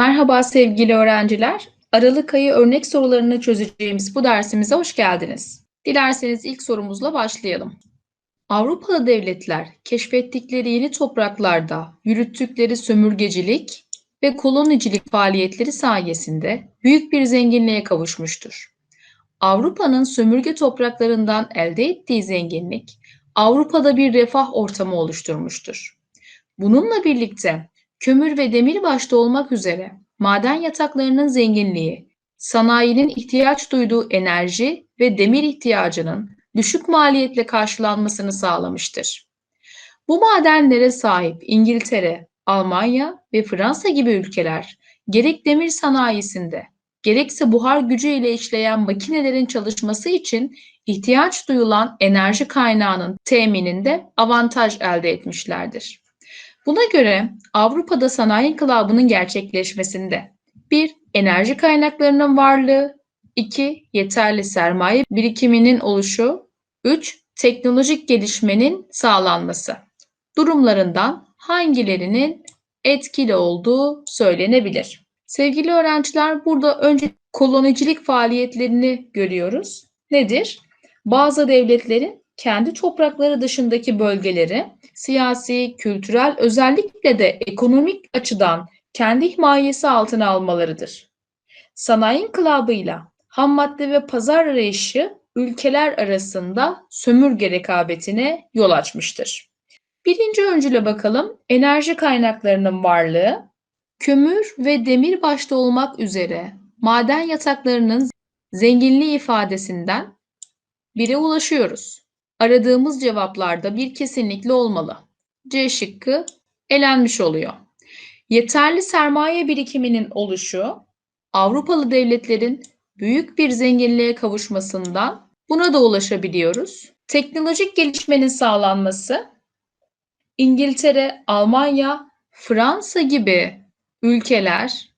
Merhaba sevgili öğrenciler. Aralık ayı örnek sorularını çözeceğimiz bu dersimize hoş geldiniz. Dilerseniz ilk sorumuzla başlayalım. Avrupalı devletler keşfettikleri yeni topraklarda yürüttükleri sömürgecilik ve kolonicilik faaliyetleri sayesinde büyük bir zenginliğe kavuşmuştur. Avrupa'nın sömürge topraklarından elde ettiği zenginlik Avrupa'da bir refah ortamı oluşturmuştur. Bununla birlikte kömür ve demir başta olmak üzere maden yataklarının zenginliği, sanayinin ihtiyaç duyduğu enerji ve demir ihtiyacının düşük maliyetle karşılanmasını sağlamıştır. Bu madenlere sahip İngiltere, Almanya ve Fransa gibi ülkeler gerek demir sanayisinde gerekse buhar gücü ile işleyen makinelerin çalışması için ihtiyaç duyulan enerji kaynağının temininde avantaj elde etmişlerdir. Buna göre Avrupa'da sanayi inkılabının gerçekleşmesinde bir Enerji kaynaklarının varlığı 2. Yeterli sermaye birikiminin oluşu 3. Teknolojik gelişmenin sağlanması durumlarından hangilerinin etkili olduğu söylenebilir. Sevgili öğrenciler burada önce kolonicilik faaliyetlerini görüyoruz. Nedir? Bazı devletlerin kendi toprakları dışındaki bölgeleri siyasi, kültürel özellikle de ekonomik açıdan kendi himayesi altına almalarıdır. Sanayi inkılabıyla ham madde ve pazar arayışı ülkeler arasında sömürge rekabetine yol açmıştır. Birinci öncüle bakalım. Enerji kaynaklarının varlığı, kömür ve demir başta olmak üzere maden yataklarının zenginliği ifadesinden bire ulaşıyoruz. Aradığımız cevaplarda bir kesinlikle olmalı. C şıkkı elenmiş oluyor. Yeterli sermaye birikiminin oluşu Avrupalı devletlerin büyük bir zenginliğe kavuşmasından buna da ulaşabiliyoruz. Teknolojik gelişmenin sağlanması İngiltere, Almanya, Fransa gibi ülkeler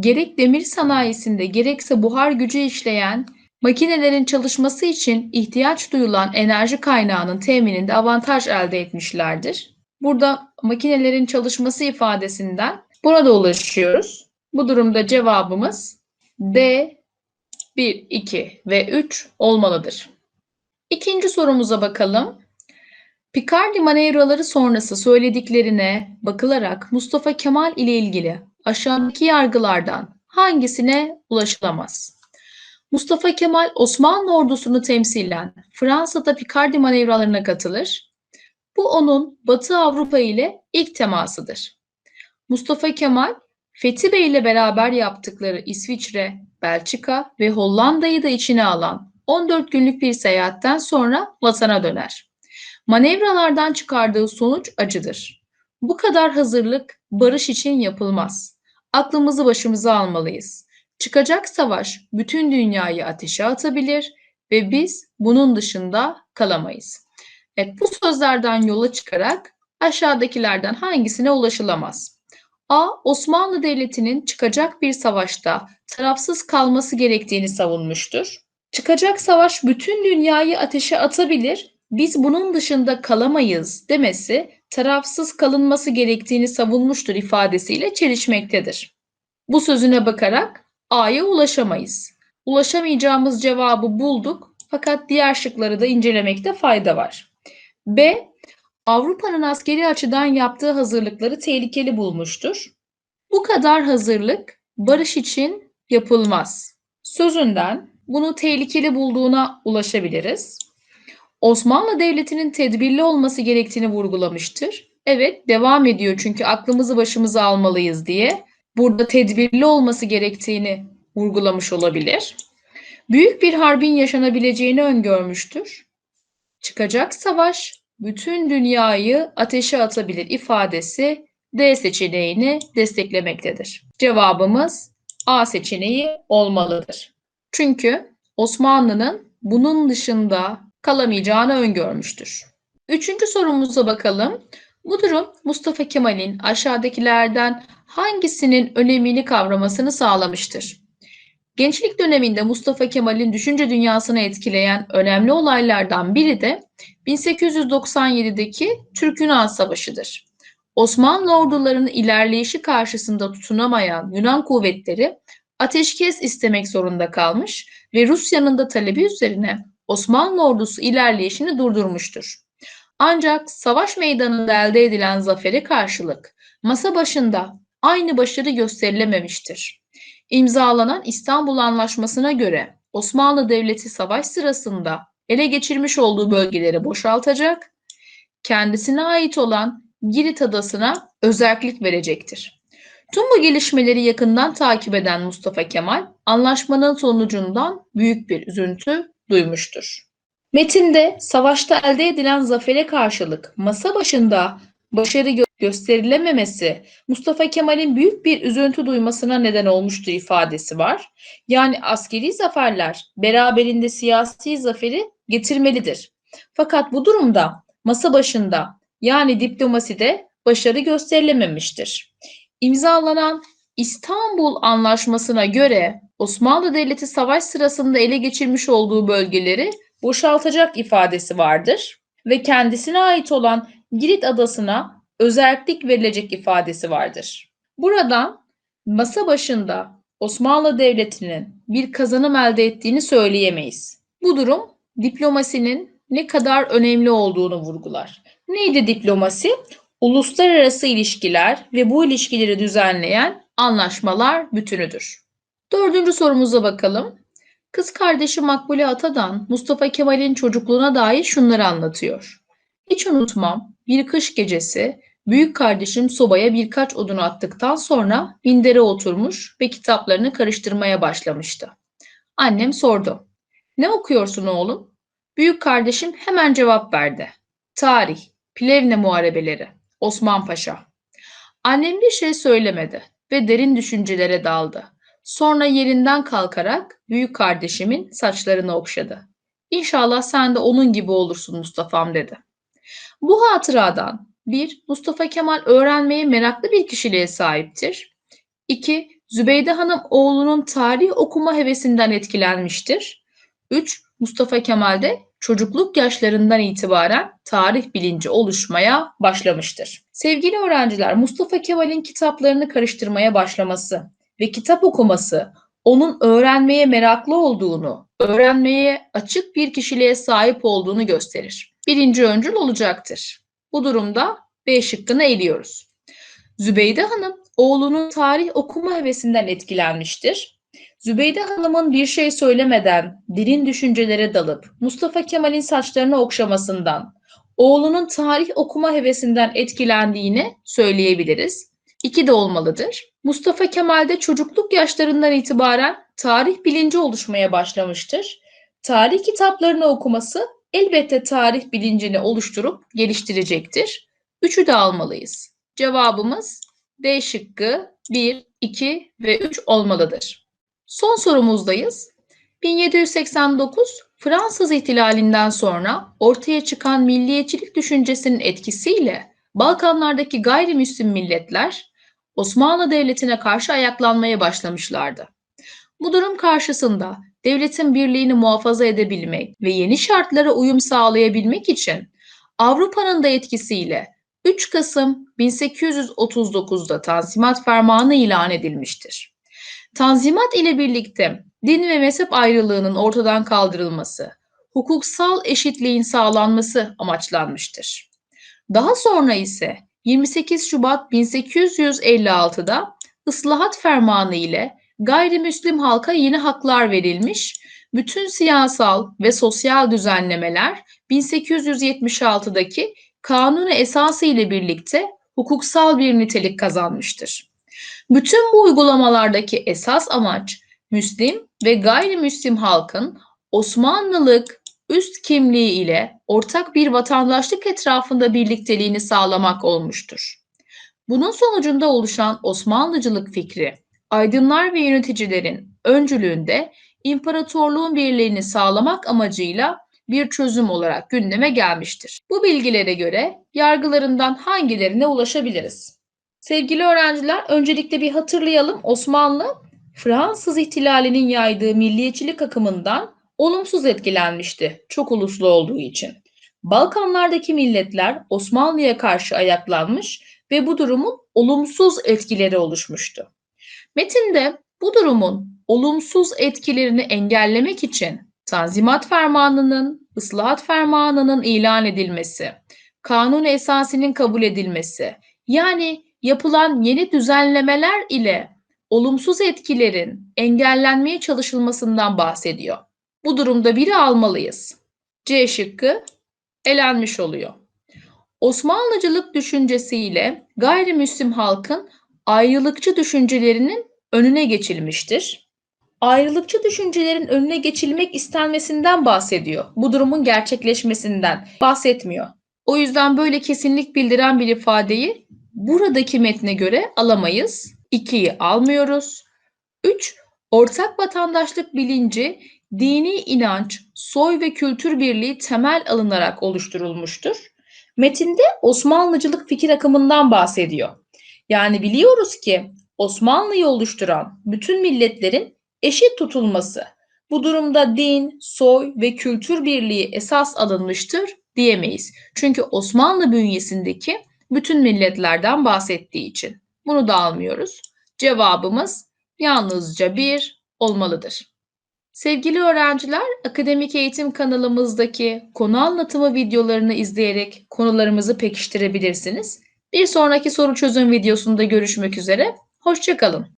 gerek demir sanayisinde gerekse buhar gücü işleyen makinelerin çalışması için ihtiyaç duyulan enerji kaynağının temininde avantaj elde etmişlerdir. Burada makinelerin çalışması ifadesinden burada ulaşıyoruz. Bu durumda cevabımız D 1, 2 ve 3 olmalıdır. İkinci sorumuza bakalım. Picardi manevraları sonrası söylediklerine bakılarak Mustafa Kemal ile ilgili aşağıdaki yargılardan hangisine ulaşılamaz? Mustafa Kemal Osmanlı ordusunu temsilen Fransa'da Picardi manevralarına katılır. Bu onun Batı Avrupa ile ilk temasıdır. Mustafa Kemal Fethi Bey ile beraber yaptıkları İsviçre, Belçika ve Hollanda'yı da içine alan 14 günlük bir seyahatten sonra vatana döner. Manevralardan çıkardığı sonuç acıdır. Bu kadar hazırlık barış için yapılmaz. Aklımızı başımıza almalıyız. Çıkacak savaş bütün dünyayı ateşe atabilir ve biz bunun dışında kalamayız. Evet, bu sözlerden yola çıkarak aşağıdakilerden hangisine ulaşılamaz? A. Osmanlı Devleti'nin çıkacak bir savaşta tarafsız kalması gerektiğini savunmuştur. Çıkacak savaş bütün dünyayı ateşe atabilir, biz bunun dışında kalamayız demesi tarafsız kalınması gerektiğini savunmuştur ifadesiyle çelişmektedir. Bu sözüne bakarak A'ya ulaşamayız. Ulaşamayacağımız cevabı bulduk fakat diğer şıkları da incelemekte fayda var. B. Avrupa'nın askeri açıdan yaptığı hazırlıkları tehlikeli bulmuştur. Bu kadar hazırlık barış için yapılmaz. Sözünden bunu tehlikeli bulduğuna ulaşabiliriz. Osmanlı Devleti'nin tedbirli olması gerektiğini vurgulamıştır. Evet, devam ediyor çünkü aklımızı başımıza almalıyız diye. Burada tedbirli olması gerektiğini vurgulamış olabilir. Büyük bir harbin yaşanabileceğini öngörmüştür. Çıkacak savaş bütün dünyayı ateşe atabilir ifadesi D seçeneğini desteklemektedir. Cevabımız A seçeneği olmalıdır. Çünkü Osmanlı'nın bunun dışında kalamayacağını öngörmüştür. Üçüncü sorumuza bakalım. Bu durum Mustafa Kemal'in aşağıdakilerden hangisinin önemini kavramasını sağlamıştır? Gençlik döneminde Mustafa Kemal'in düşünce dünyasını etkileyen önemli olaylardan biri de 1897'deki Türk-Yunan Savaşı'dır. Osmanlı ordularının ilerleyişi karşısında tutunamayan Yunan kuvvetleri ateşkes istemek zorunda kalmış ve Rusya'nın da talebi üzerine Osmanlı ordusu ilerleyişini durdurmuştur. Ancak savaş meydanında elde edilen zafere karşılık masa başında aynı başarı gösterilememiştir. İmzalanan İstanbul Anlaşması'na göre Osmanlı Devleti savaş sırasında ele geçirmiş olduğu bölgeleri boşaltacak, kendisine ait olan Girit Adası'na özellik verecektir. Tüm bu gelişmeleri yakından takip eden Mustafa Kemal, anlaşmanın sonucundan büyük bir üzüntü duymuştur. Metinde savaşta elde edilen zafere karşılık masa başında başarı gö- gösterilememesi Mustafa Kemal'in büyük bir üzüntü duymasına neden olmuştu ifadesi var. Yani askeri zaferler beraberinde siyasi zaferi getirmelidir. Fakat bu durumda masa başında yani diplomaside başarı gösterilememiştir. İmzalanan İstanbul Anlaşması'na göre Osmanlı Devleti savaş sırasında ele geçirmiş olduğu bölgeleri boşaltacak ifadesi vardır ve kendisine ait olan Girit Adası'na özellik verilecek ifadesi vardır. Buradan masa başında Osmanlı Devleti'nin bir kazanım elde ettiğini söyleyemeyiz. Bu durum diplomasinin ne kadar önemli olduğunu vurgular. Neydi diplomasi? Uluslararası ilişkiler ve bu ilişkileri düzenleyen anlaşmalar bütünüdür. Dördüncü sorumuza bakalım. Kız kardeşi Makbule Atadan Mustafa Kemal'in çocukluğuna dair şunları anlatıyor. Hiç unutmam bir kış gecesi büyük kardeşim sobaya birkaç odun attıktan sonra mindere oturmuş ve kitaplarını karıştırmaya başlamıştı. Annem sordu. Ne okuyorsun oğlum? Büyük kardeşim hemen cevap verdi. Tarih, Plevne Muharebeleri, Osman Paşa. Annem bir şey söylemedi ve derin düşüncelere daldı. Sonra yerinden kalkarak büyük kardeşimin saçlarını okşadı. İnşallah sen de onun gibi olursun Mustafa'm dedi. Bu hatıradan bir, Mustafa Kemal öğrenmeye meraklı bir kişiliğe sahiptir. İki, Zübeyde Hanım oğlunun tarih okuma hevesinden etkilenmiştir. Üç, Mustafa Kemal'de çocukluk yaşlarından itibaren tarih bilinci oluşmaya başlamıştır. Sevgili öğrenciler, Mustafa Kemal'in kitaplarını karıştırmaya başlaması ve kitap okuması onun öğrenmeye meraklı olduğunu, öğrenmeye açık bir kişiliğe sahip olduğunu gösterir. Birinci öncül olacaktır. Bu durumda B şıkkını eliyoruz. Zübeyde Hanım oğlunun tarih okuma hevesinden etkilenmiştir. Zübeyde Hanım'ın bir şey söylemeden derin düşüncelere dalıp Mustafa Kemal'in saçlarını okşamasından, oğlunun tarih okuma hevesinden etkilendiğini söyleyebiliriz. İki de olmalıdır. Mustafa Kemal'de çocukluk yaşlarından itibaren tarih bilinci oluşmaya başlamıştır. Tarih kitaplarını okuması elbette tarih bilincini oluşturup geliştirecektir. Üçü de almalıyız. Cevabımız D şıkkı 1, 2 ve 3 olmalıdır. Son sorumuzdayız. 1789 Fransız ihtilalinden sonra ortaya çıkan milliyetçilik düşüncesinin etkisiyle Balkanlardaki gayrimüslim milletler Osmanlı Devleti'ne karşı ayaklanmaya başlamışlardı. Bu durum karşısında devletin birliğini muhafaza edebilmek ve yeni şartlara uyum sağlayabilmek için Avrupa'nın da etkisiyle 3 Kasım 1839'da Tanzimat Fermanı ilan edilmiştir. Tanzimat ile birlikte din ve mezhep ayrılığının ortadan kaldırılması, hukuksal eşitliğin sağlanması amaçlanmıştır. Daha sonra ise 28 Şubat 1856'da ıslahat fermanı ile gayrimüslim halka yeni haklar verilmiş, bütün siyasal ve sosyal düzenlemeler 1876'daki kanunu esası ile birlikte hukuksal bir nitelik kazanmıştır. Bütün bu uygulamalardaki esas amaç Müslim ve gayrimüslim halkın Osmanlılık üst kimliği ile ortak bir vatandaşlık etrafında birlikteliğini sağlamak olmuştur. Bunun sonucunda oluşan Osmanlıcılık fikri, aydınlar ve yöneticilerin öncülüğünde imparatorluğun birliğini sağlamak amacıyla bir çözüm olarak gündeme gelmiştir. Bu bilgilere göre yargılarından hangilerine ulaşabiliriz? Sevgili öğrenciler, öncelikle bir hatırlayalım. Osmanlı, Fransız ihtilalinin yaydığı milliyetçilik akımından olumsuz etkilenmişti çok uluslu olduğu için. Balkanlardaki milletler Osmanlı'ya karşı ayaklanmış ve bu durumun olumsuz etkileri oluşmuştu. Metinde bu durumun olumsuz etkilerini engellemek için Tanzimat Fermanı'nın, Islahat Fermanı'nın ilan edilmesi, kanun esasının kabul edilmesi, yani yapılan yeni düzenlemeler ile olumsuz etkilerin engellenmeye çalışılmasından bahsediyor. Bu durumda biri almalıyız. C şıkkı elenmiş oluyor. Osmanlıcılık düşüncesiyle gayrimüslim halkın ayrılıkçı düşüncelerinin önüne geçilmiştir. Ayrılıkçı düşüncelerin önüne geçilmek istenmesinden bahsediyor. Bu durumun gerçekleşmesinden bahsetmiyor. O yüzden böyle kesinlik bildiren bir ifadeyi buradaki metne göre alamayız. 2'yi almıyoruz. 3. Ortak vatandaşlık bilinci dini inanç, soy ve kültür birliği temel alınarak oluşturulmuştur. Metinde Osmanlıcılık fikir akımından bahsediyor. Yani biliyoruz ki Osmanlı'yı oluşturan bütün milletlerin eşit tutulması. Bu durumda din, soy ve kültür birliği esas alınmıştır diyemeyiz. Çünkü Osmanlı bünyesindeki bütün milletlerden bahsettiği için. Bunu da almıyoruz. Cevabımız yalnızca bir olmalıdır. Sevgili öğrenciler, akademik eğitim kanalımızdaki konu anlatımı videolarını izleyerek konularımızı pekiştirebilirsiniz. Bir sonraki soru çözüm videosunda görüşmek üzere. Hoşçakalın.